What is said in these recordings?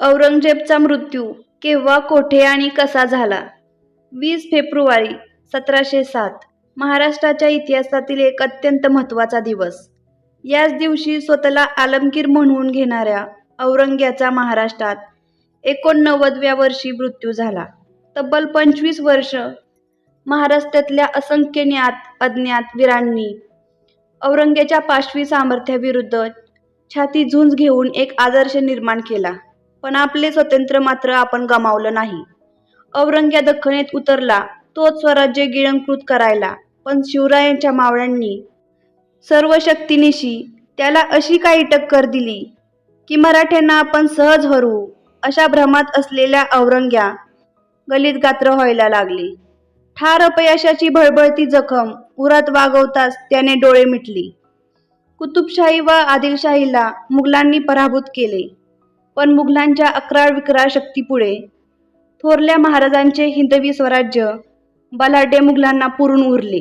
औरंगजेबचा मृत्यू केव्हा कोठे आणि कसा झाला? वीस फेब्रुवारी सतराशे सात महाराष्ट्राच्या इतिहासातील एक अत्यंत महत्त्वाचा दिवस. याच दिवशी स्वतःला आलमगीर म्हणवून घेणाऱ्या औरंग्याचा महाराष्ट्रात एकोणनव्वदव्या वर्षी मृत्यू झाला. तब्बल पंचवीस वर्ष महाराष्ट्रातल्या असंख्य ज्ञात अज्ञात वीरांनी औरंग्याच्या पाशवी सामर्थ्याविरुद्ध छाती झुंज घेऊन एक आदर्श निर्माण केला. पण आपले स्वातंत्र्य मात्र आपण गमावलं नाही. औरंग्या दख्खनेत उतरला तोच स्वराज्य गिळंकृत करायला. पण शिवरायांच्या मावळ्यांनी सर्व शक्तीनिशी त्याला अशी काही टक्कर दिली की मराठ्यांना आपण सहज हरवू अशा भ्रमात असलेल्या औरंग्या गलित गात्र व्हायला लागली. ठार अपयशाची भळबळती जखम उरात वागवताच त्याने डोळे मिटली. कुतुबशाही व आदिलशाहीला मुघलांनी पराभूत केले. पण मुघलांच्या अकराळ विक्राळ शक्तीपुढे थोरल्या महाराजांचे हिंदवी स्वराज्य बलाढ्य मुघलांना पुरून उरले.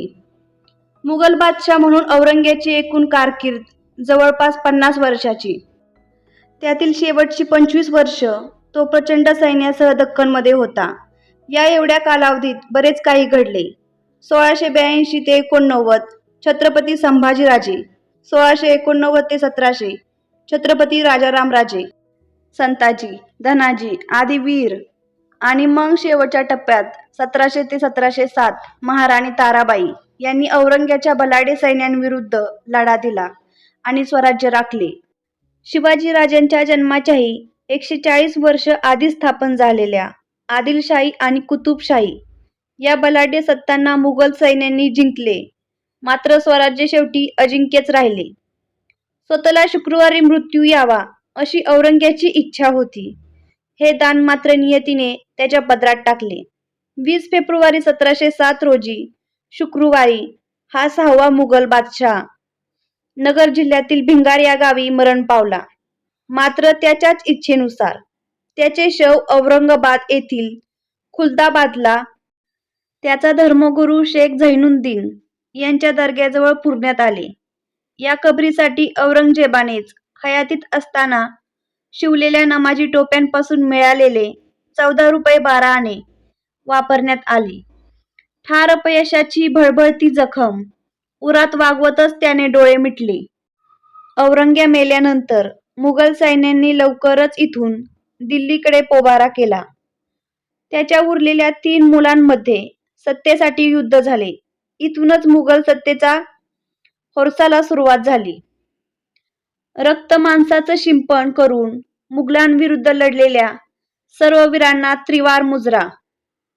मुघल बादशाह म्हणून औरंगेची एकूण कारकीर्द जवळपास पन्नास वर्षाची. त्यातील शेवटची पंचवीस वर्ष तो प्रचंड सैन्यासह दख्खनमध्ये होता. या एवढ्या कालावधीत बरेच काही घडले. सोळाशे ब्याऐंशी ते एकोणनव्वद छत्रपती संभाजीराजे सोळाशे एकोणनव्वद ते सतराशे छत्रपती राजारामराजे संताजी धनाजी आदी वीर. आणि मग शेवटच्या टप्प्यात सतराशे ते सतराशे सात महाराणी ताराबाई यांनी औरंग्याच्या बलाढ्य सैन्यांविरुद्ध लढा दिला आणि स्वराज्य राखले. शिवाजीराजांच्या जन्माच्याही एकशे चाळीस वर्ष आधी स्थापन झालेल्या आदिलशाही आणि कुतुबशाही या बलाढ्य सत्तांना मुघल सैन्यांनी जिंकले. मात्र स्वराज्य शेवटी अजिंक्यच राहिले. स्वतःला शुक्रवारी मृत्यू यावा अशी औरंग्याची इच्छा होती. हे दान मात्र नियतीने त्याच्या पदरात टाकले. वीस फेब्रुवारी सतराशे सात रोजी शुक्रवारी हा सहावा मुघल बादशाह नगर जिल्ह्यातील भिंगार या गावी मरण पावला. मात्र त्याच्याच इच्छेनुसार त्याचे शव औरंगाबाद येथील खुलदाबादला त्याचा धर्मगुरू शेख झैनुद्दीन यांच्या दर्ग्याजवळ पुरण्यात आले. या कबरीसाठी औरंगजेबानेच हयातीत असताना शिवलेल्या नमाजी टोप्यांपासून मिळालेले चौदा रुपये बारा आणे वापरण्यात आले. ठार अपयशाची भळभळती जखम उरात वागवतच त्याने डोळे मिटले. औरंग्या मेल्यानंतर मुघल सैन्यांनी लवकरच इथून दिल्लीकडे पोबारा केला. त्याच्या उरलेल्या तीन मुलांमध्ये सत्तेसाठी युद्ध झाले. इथूनच मुघल सत्तेचा होरसाला सुरुवात झाली. रक्त मांसाचं शिंपण करून मुघलांविरुद्ध लढलेल्या सर्व वीरांना त्रिवार मुजरा.